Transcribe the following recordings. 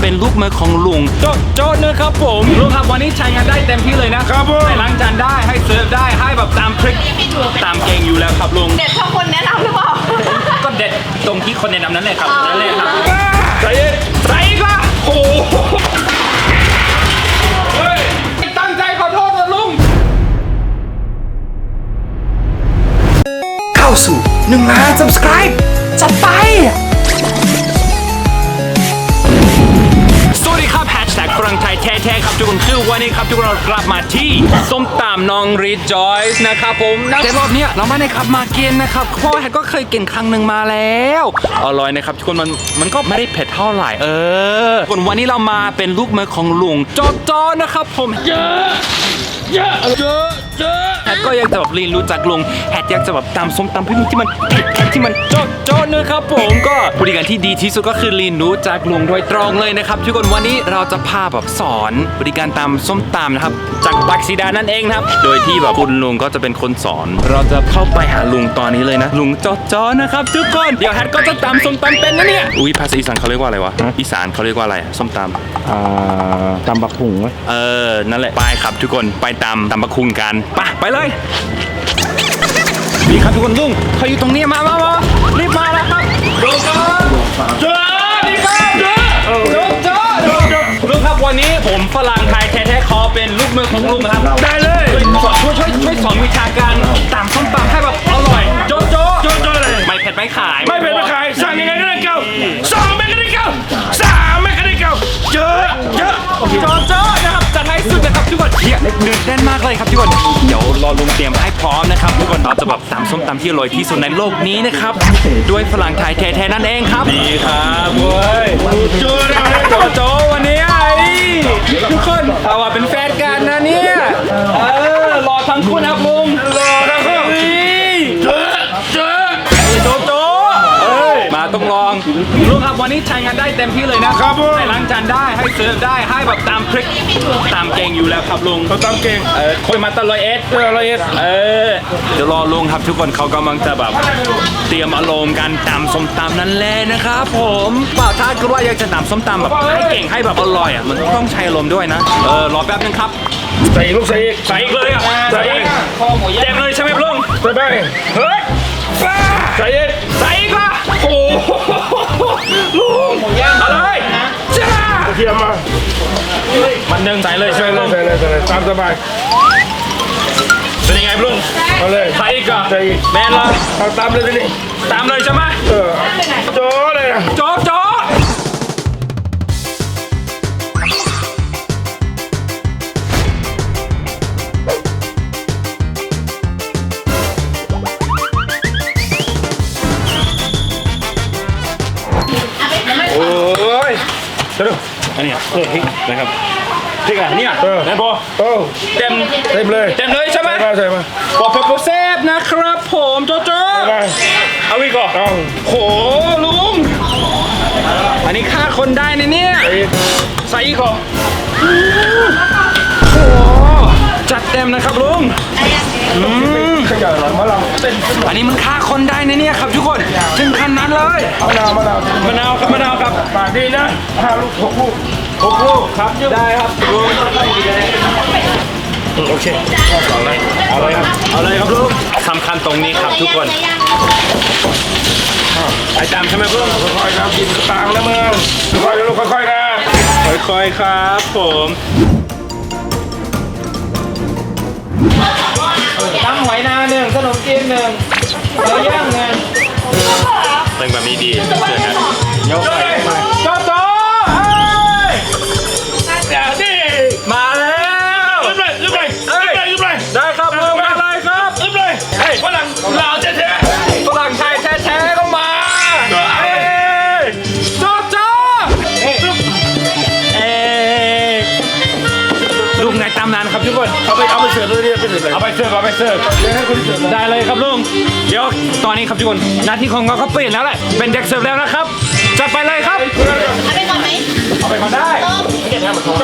เป็นลูกมือของลุงโจโจนะครับผมลุงครับวันนี้ใช้งานได้เต็มที่เลยนะครับผมให้ล้างจานได้ให้เสิร์ฟได้ให้แบบตามทริคตามเกงอยู่แล้วครับลุงเด็ดเท่าคนแนะนำหรือเปล่าก็เด็ดตรงที่คนแนะนำนั่นแหละครับอ๋อนั่นแหละครับใจเย็นใส่อีกละโอ้โหเฮ้ยไม่ตั้งใจขอโทษนะลุงเข้าสู่1ล้าน subscribe จัดไป งไทยแท้ๆครับทุกคนคือวันนี้ครับทุกคนเรากลับมาที่ส้มตำน้องรีจอยส์นะครับผมแต่รอบเนี้ยเราไม่ได้ขับมากินนะครับเพราะว่าแฮกก็เคยกินครั้งหนึ่งมาแล้วอร่อยนะครับทุกคนมันมันก็ไม่ได้เผ็ดเท่าไหร่เออส่วนวันนี้เรามาเป็นลูกมือของลุงจอจอนะครับผมเยอะเยอะเยอะเยอะแฮกก็อยากจะแบบเรียนรู้จากลุงแฮกอยากจะแบบตำส้มตำที่มันเผ็ดเผ็ดที่มันจอจอนะครับผมก็บริการที่ดีที่สุดก็คือเรียนรู้จากลุงโดยตรงเลยนะครับทุกคนวันนี้เราจะพาแบบสอนบริการตำส้มตำนะครับจากบักซีดานั่นเองนะครับโดยที่แบบคุณลุงก็จะเป็นคนสอน เราจะเข้าไปหาลุงตอนนี้เลยนะ ลุงจอจอนะครับทุกคนเดี๋ยวแฮกก็จะตำส้มตำเป็นนะเนี่ยอุ้ยภาษาอีสานเขาเรียกว่าอะไรวะอีสานเขาเรียกว่าอะไรอะส้มตำอ่าตำบักหุงไหมเออนั่นแหละไปครับทุกคนไปตามตามประคุงกันไปไปเลยนี่ครับทุกคนลุงเขาอยู่ตรงนี้มามามารีบมาแล้วครับลุงครับเจอนี่ครับเจอลุงเจอลุงครับวันนี้ผมฝรั่งไทยแท้ๆขอเป็นลูกมือของลุงครับได้เลยช่วยช่วยช่วยสอนวิชาการตามส้มตำให้แบบอร่อยโจ๊ะโจ๊ะโจโจเลยไม่เผ็ดไม่ขาย ไม่เป็นไม่ขายสั่งยังไงก็ได้เก้าสองไม่ก็ได้เก้าสามไม่ก็ได้เก้าเยอะเยอะโจ๊ะโจ๊ะนะครับจัดให้สุดนะครับทุกคนเฮียเนื้อแน่นมากเลยครับทุกคนเดี๋ยวรอลุงเตรียมให้พร้อมนะครับทุกคนเราจะแบบตำส้มตำที่อร่อยที่สุดในโลกนี้นะครับด้วยฝรั่งไทยแท้ๆนั่นเองครับดีครับเว้ยโจได้ไหมโจโจวันนี้ไอ้ทุกคนเราอะเป็นแฟนกันนะเนี่ยเออรอทั้งคู่นะครับ วันนี้ใช้งานได้เต็มที่เลยนะครับผมให้ล้างจานได้ให้เสิร์ฟได้ให้แบบตามทริคตามเกงอยู่แล้วครับลุงเขาตามเก่งเออคุยมาตลอดเอสเออละเอียดเออเดี๋ยวรอลุงครับทุกคนเขากำลังจะแบบเตรียมอารมณ์กันตำส้มตำนั่นแหละนะครับผมเปล่าถ้าคือว่าอยากจะตำส้มตำแบบให้เก่งให้แบบอร่อยอะมันต้องใช้อารมณ์ด้วยนะเออรอแป๊บนึงครับใส่อีกลูกใส่อีกใส่อีกเลยอะใส่อีกเต็มเลยใช่ไหมลุงใส่ไปเฮ้ยใส่อีกใส่อีกละโอ้ โหลุงเอาเลยจ้าเทียมมามันหนึ่งใส่เลยใช่ไหมใส่ลุเลยงใส่เลยใส่เลยตามสบายเป็นยังไงลุงเอาเลยใส่อีกอะใส่อีกแมนเหรอเอาตามเลยทีนี้ตามเลยใช่ไหมเออโจเลยนะโจ๊ะโจ๊ เดี๋ยวอันนี้เออพริกนะครับพริกอะเนี่ยเออแมนพอโอ้เต็มเต็มเลยเต็มเลยใช่ไหมใส่มาใส่มา ปอปโปเซฟนะครับผมโจโจไป เอาอีกก่อนเอาโหลุง อันนี้ฆ่าคนได้นะเนี่ยใส่อีกใส่อีกเหรอโหจัดเต็มนะครับลุง ขยันหน่อยมะนาวเต้นอันนี้มันฆ่าคนได้นะเนี่ยครับทุกคนถึงขนาดนั้นเลยมะนาวมะนาวมะนาวครับมะนาวครับปากดีนะห้าลูกหกลูกหกลูกครับได้ครับลุงโอเคเอาเลยเอาเลยครับเอาเลยครับลุงสำคัญตรงนี้ครับทุกคนไปตามใช่ไหมลุงค่อยๆครับกินตางนะมึงค่อยๆนะลูกค่อยๆนะค่อยๆครับผม นมจีนหนึ่งเนื้อย่างหนึ่งเป็นแบบนี้ดีเจอกันย เสิร์ฟเลยเอาไปเสิร์ฟเอาไปเสิร์ฟเดี๋ยวให้คนเสิร์ฟนะได้เลยครับลุงเดี๋ยวตอนนี้ครับทุกคนหน้าที่ของเราเขาเปลี่ยนแล้วแหละเป็นเด็กเสิร์ฟแล้วนะครับจัดไปเลยครับเอาไปก่อนไหมเอาไปมาได้ตอนไห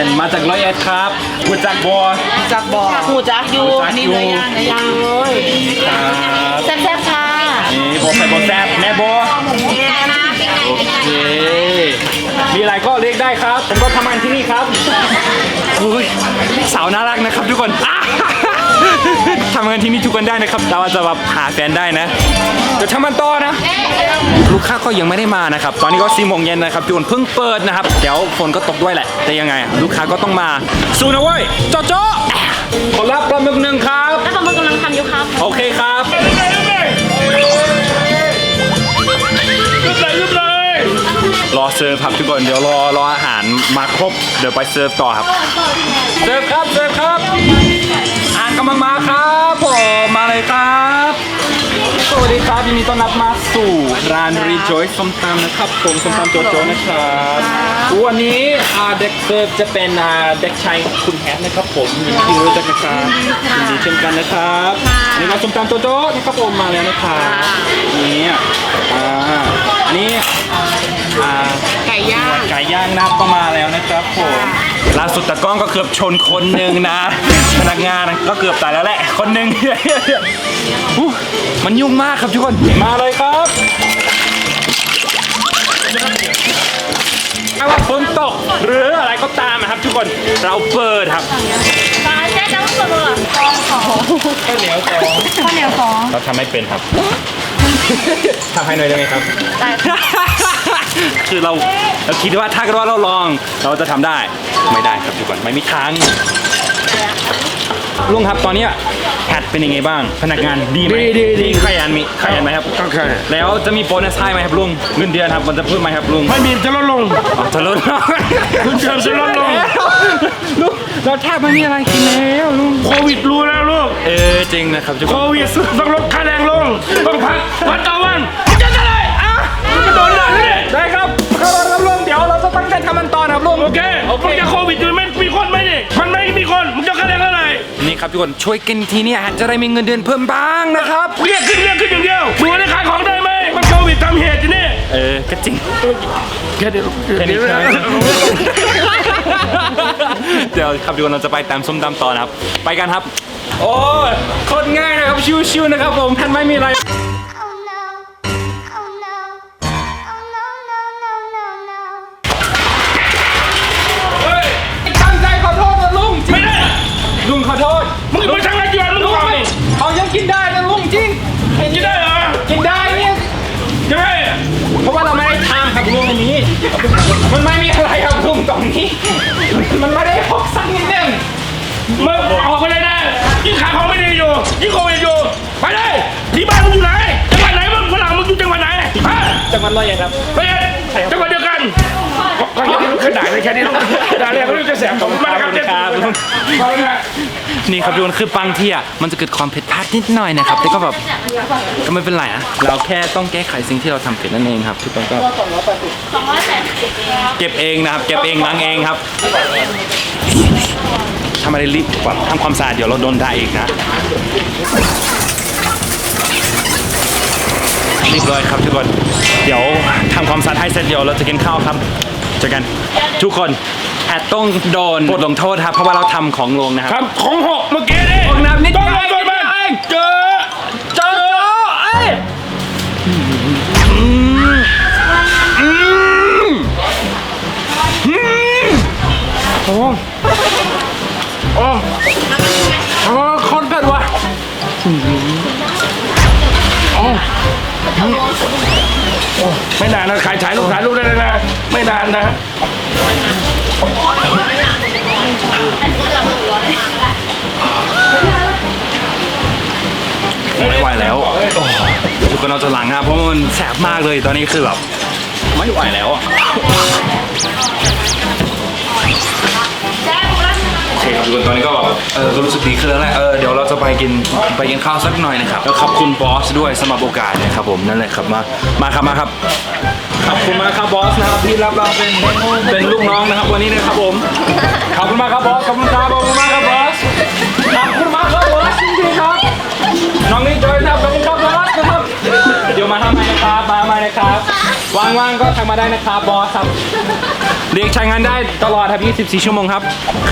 นด์มาจากร้อยเอ็ดครับกูจากบัวจากบ่อหูจักอยู่หูจักอยู่นี่เนื้อย่างเนื้อย่างเลยครับแซ่บๆค่ะนี่โบใส่โบแซบแม่โบไก่นะปิ้งไก่ปิ้งไก่โอเคมีอะไรก็เรียกได้ครับ ผมก็ทำงานที่นี่ครับอุ้ยสาวน่ารักนะครับทุกคนอะ ทำงานที่นี่ทุกคนได้นะครับเราอาจจะแบบหาแฟนได้นะ เดี๋ยวทำมันต่อนะ ลูกค้าก็ยังไม่ได้มานะครับ ตอนนี้ก็สี่โมงเย็นนะครับทุกคนเพิ่งเปิดนะครับ เดี๋ยวฝนก็ตกด้วยแหละ แต่ยังไงอะลูกค้าก็ต้องมา สู้นะเว้ยโจโจ้ขอรับปลาหมึกหนึ่งครับ แล้วปลาหมึกกำลังทำอยู่ครับ โอเคครับยุบเลยยุบเลยยุบเลยยุบเลยรอเสิร์ฟครับทุกคนเดี๋ยวรอรออาหารมาครบ เดี๋ยวไปเสิร์ฟต่อครับเสิร์ฟครับเสิร์ฟครับ อ่านกำลังมาครับผมมาเลยครับ สวัสดีครับยินดีต้อนรับมาสู่ร้าน Rejoice ส้มตำนะครับผมส้มตำโจโจนะครับวันนี้อ่าเด็กเสิร์ฟจะเป็นอ่าเด็กชายคุณแฮทนะครับผมยินดีที่รู้จักนะครับยินดีเช่นกันนะครับอันนี้ก็ส้มตำโจโจนะครับผมมาแล้วนะครับนี่อ่าอันนี้อ่าไก่ย่างไก่ย่างนะครับก็มาแล้วนะครับผม ล่าสุดตะกล้องก็เกือบชนคนหนึ่งนะ พนักงานก็เกือบตายแล้วแหละ คนหนึ่งอู้มันยุ่งมากครับทุกคน มาเลยครับไม่ว่าฝนตกหรืออะไรก็ตามนะครับ ทุกคนเราเปิดครับปลาแซ่บจังเลยข้าวเหนียวสองข้าวเหนียวสองเราทำไม่เป็นครับทำให้หน่อยได้ไหมครับ คือเราเราคิดว่าถ้าเกิดว่าเราลอง เราจะทำได้ไม่ได้ครับทุกคนไม่มีทาง ลุงครับตอนเนี้ยแพทเป็นยังไงบ้าง พนักงานดีไหมดีดีดี ขยันมีขยันไหมครับก็แค่แล้วจะมีโบนัสให้ไหมครับลุงเงินเดือนครับมันจะเพิ่มไหมครับลุงไม่มีจะลดลง อ๋อจะลด เงินเดือนจะลดลง ลุงเราแทบไม่มีอะไรกินแล้วลุงโควิดรู้แล้วลูก เออจริงนะครับทุกคโคน วิดต้องลดค่าแรงลง ต้องพักวันต่อวันจะจะได้อะมันก็โดนด่าเลย ได้ครับครับครับลุงเดี๋ยวเราจะตั้งใจทำมันต่อนะครับลุงโอเคมึงจะโควิดอยู่ไม่มีคนไหมนี่มันไม่มีคนมึงจะค่าแรงเท่าไหร่นี่ครับทุกคนช่วยกินทีเนี่ยจะได้มีเงินเดือนเพิ่มบ้างนะครับเรียกขึ้นเรียกขึ้นอย่างเดียวดูได้ขายของได้ไหมมันโควิดทำเหตุอยู่นี่เออก็จริงแค่เดียวแค่นี้ใช่ไหมเดี๋ยวครับทุกคนเราจะไปตามส้มตำต่อนะครับ ไปกันครับ โอ้ยโคตรง่ายนะครับชิวๆนะครับผมท่านไม่มีอะไร มันไม่มีอะไรครับลุงตรงนี้ มันไม่ได้พกสักนิดนึงมึงออกไปเลยนะยิ่งขายของไม่ดีอยู่ยิ่งโควิดอยู่ไปเลยที่บ้านมึงอยู่ไหนจังหวัดไหนมึงฝรั่งมึงอยู่จังหวัดไหนฮะจังหวัดร้อยเอ็ดครับไปเลยจังหวัดเดียวกันก็แค่นี้แค่ด่าเลยแค่นี้ด่าเลยเขาจะแสบผมมากครับเจ๊ครับ นี่ครับทุกคนคือบางทีอะมันจะเกิดความผิดพลาดนิดหน่อยนะครับแต่ก็แบบก็ไม่เป็นไรนะเราแค่ต้องแก้ไขสิ่งที่เราทำผิดนั่นเองครับทุกคนก็เก็บเองนะครับเก็บเองล้างเองครับถ้าไม่ได้รีบแบบทำความสะอาดเดี๋ยวเราโดนด่าอีกนะรีบเลยครับทุกคนเดี๋ยวทำความสะอาดให้เสร็จเดี๋ยวเราจะกินข้าวครับเจอกันทุกคน แอดต้องโดนบทลงโทษครับ เพราะว่าเราทำของลงนะครับทำของหกเมื่อกี้นี่ ของน้ำ เราจะหลังอะเพราะมันแสบมากเลยตอนนี้คือแบบไม่ไหวแล้วอะโอเคครับทุกคนตอนนี้ก็แบบเออก็รู้สึกดีขึ้นแล้วแหละเออเดี๋ยวเราจะไปกินไปกินข้าวสักหน่อยนะครับแล้วขอบคุณบอสด้วยสำหรับโอกาสนะครับผมนั่นแหละครับมามาครับมาครับขอบคุณมากครับบอสนะครับที่รับเราเป็นเป็นลูกน้องนะครับวันนี้นะครับผมขอบคุณมากครับบอสขอบคุณครับ ว่างๆก็ทักมาได้นะครับบอสครับเรียกใช้งานได้ตลอดครับ 24 ชั่วโมงครับ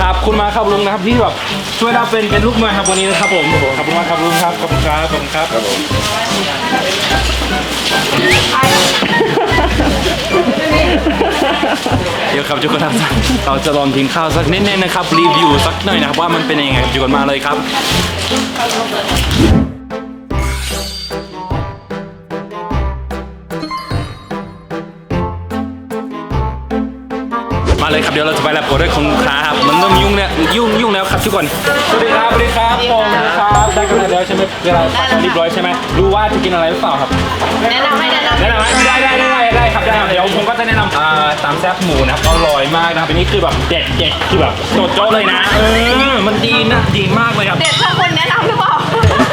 ครับคุณมาครับลุงนะครับที่แบบช่วยเราเป็นเป็นลูกมือครับวันนี้นะครับผมขอบคุณมากครับลุงครับขอบคุณครับขอบคุณครับครับผมเดี๋ยวครับทุกคนครับเราจะลองกินข้าวสักนิดๆนะครับรีวิวสักหน่อยนะครับว่ามันเป็นยังไงครับทุกคนมาเลยครับ มาเลยครับเดี๋ยวเราจะไปรับออเดอร์ของลูกค้าครับมันเริ่มยุ่งเนี่ยยุ่งยุ่งแล้วครับทุกคนสวัสดีครับสวัสดีครับผมครับได้กันแล้วใช่ไหมเวลาตักเรียบร้อยใช่ไหมรู้ว่าจะกินอะไรหรือเปล่าครับแนะนำให้แนะนำแนะนำไหมได้ได้ได้ได้ได้ครับได้ครับเดี๋ยวผมก็จะแนะนำอ่าตามแซ่บหมูนะครับอร่อยมากนะครับอันนี้คือแบบเด็ดเด็ดคือแบบโดดโจ๊ะเลยนะเออมันดีนะดีมากเลยครับเด็ดถ้าคนแนะนำหรือเปล่าก็เด็ด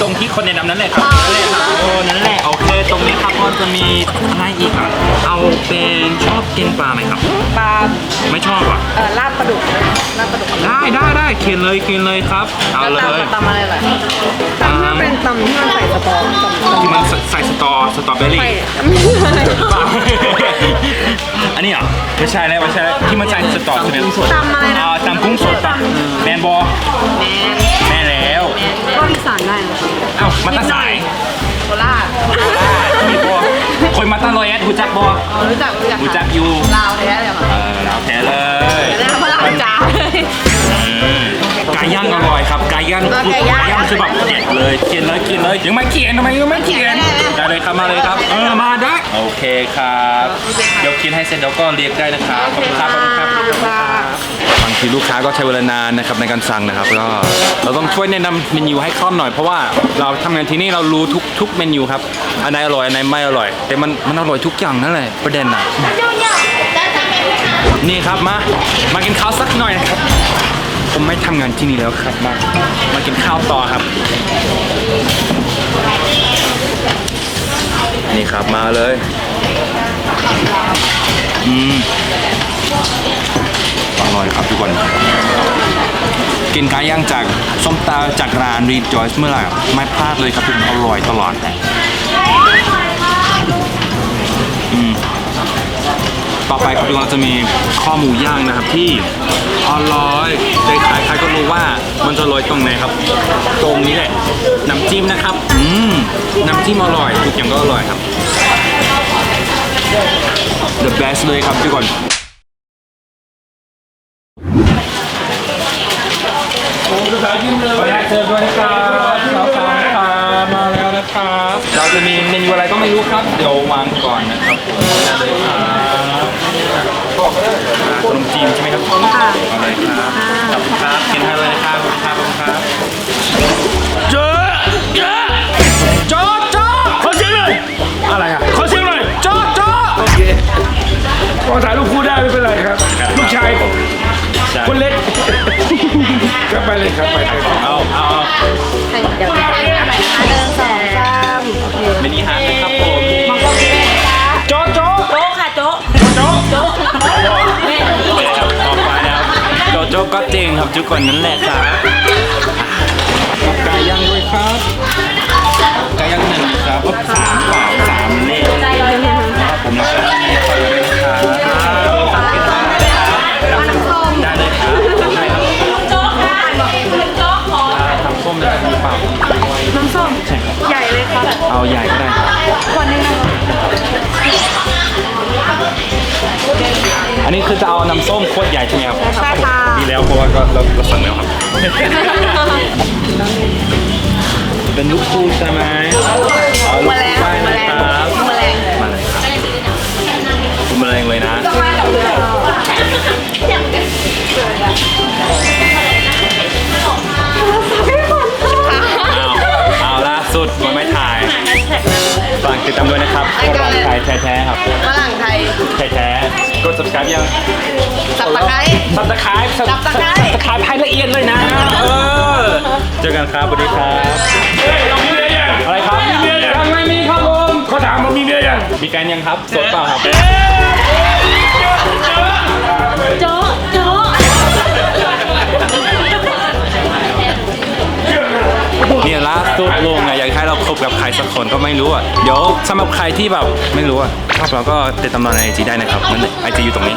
ตรงที่คนแนะนำนั่นแหละครับนั่นแหละครับโอ้นั่นแหละโอเคตรงนี้ครับก็จะมีอะไรอีกอะเอาเป็นชอบกินปลาไหมครับ ปลาไม่ชอบอะเอ่อลาบปลาดุกลาบปลาดุกได้ได้ได้เขียนเลยเขียนเลยครับ เอาเลแล้วย ตำตำอะไรล่ะตำถ้าเป็นตำที่มันใส่สตอตำที่มันใส่สตอสตรอเบอรี่ใส่เปล่าอันนี้เหรอไม่ใช่แล้วไม่ใช่แล้วที่มันใส่สตอใช่ไหมตำอะไรนะ อ่าตำกุ้งสดตำแมนบอ แมนแม่แล้วก็ อีสานได้นะเอ้ามาตาสายโคราชมีบอคนมาตาลอยแอดหูจักบออ๋อรู้จักรู้จักรู้จักอยู่ลาวแท้เลยค่ะเออเราแพ้เลยแต่หน้าฝรั่งจ๋าเลย ไก่ย่างอร่อยครับไก่ย่างไก่ย่างไก่ย่างคือแบบเด็ดเลยกินเลยกินเลยยังไม่เขียนทำไมยังไม่เขียนได้เลยครับมาเลยครับ เออมาได้โอเคครับเดี๋ยวกินให้เสร็จเดี๋ยวก็เรียกได้นะครับขอบคุณครับขอบคุณครับขอบคุณครับบางทีลูกค้าก็ใช้เวลานานนะครับในการสั่งนะครับก็เราต้องช่วยแนะนำเมนูให้คล่องหน่อยเพราะว่าเราทำงานที่นี่เรารู้ทุกทุกเมนูครับอันไหนอร่อยอันไหนไม่อร่อย แต่มันมันอร่อยทุกอย่างนั่นแหละประเด็นน่ะนี่ครับมามากินข้าวสักหน่อยนะครับ ผมไม่ทำงานที่นี่แล้วครับมามากินข้าวต่อครับ นี่ครับมาเลยอืมอร่อยครับทุกคนกินไก่ย่างจากส้มตาจากร้านรีจอยส์เมื่อไหร่ไม่พลาดเลยครับทุกคนอร่อยตลอดอืมต่อไปครับทุกคนเราจะมีข้อหมูย่างนะครับที่ อร่อยแต่ใครๆก็รู้ว่ามันจะอร่อยตรงไหนครับ ตรงนี้แหละ น้ำจิ้มนะครับ อืม น้ำจิ้มอร่อย ทุกอย่างก็อร่อยครับ the best เลยครับทุกคนขออนุญาตเชิญด้วยนะครับสาวๆนะครับมาแล้วนะครับ เราจะมีเมนูอะไรก็ไม่รู้ครับ เดี๋ยววางก่อนนะ ไปเลยครับไปไปเอาเอาเอาเดี๋ยวอะไรนะคะหนึ่งสองสามโอเคมินิฮาร์ดนะครับผมมองกล้องแม่จ้าโจ๊ะโจ๊ะโจ๊กค่ะโจ๊กโจ๊ะโจ๊กแม่ดีครับต่อไปนะครับโจ๊ะโจ๊ะก็เจ๋งครับทุกคนนั่นแหละครับ เป็นลูกคู่ใช่ไหมเอาลูแมกลงคู่ได้แมนะลงครับแมลงมาเลยครับคุณแมลงเลยนะเอาเอาล่าสุดมันไม่ถ่ายฝากติดตามด้วยนะครับพวกเราถ่ายแท้ๆครับฝรั่งไทยแท้ๆกด subscribe ยัง สับตะไคร้สับตะไคร้ Subscribe ตะไคร้ให้ละเอียดเลยนะเออ เจอกันครับสวัสดีครับ เฮ้ยเรามีเมียยังอะไรครับ มีเมียยังยังไม่มีครับผมเขาถามว่ามีเมียยังมีการยังครับสดเปล่าครับ โจ๊กโจ๊กเนี่ยล่าสุดลุงอะอยากให้เราคบกับใครสักคนก็ไม่รู้อะ เดี๋ยวสำหรับใครที่แบบไม่รู้อะชอบเราก็ติดตามเราในไอจีได้นะครับนั่นไอจีอยู่ตรงนี้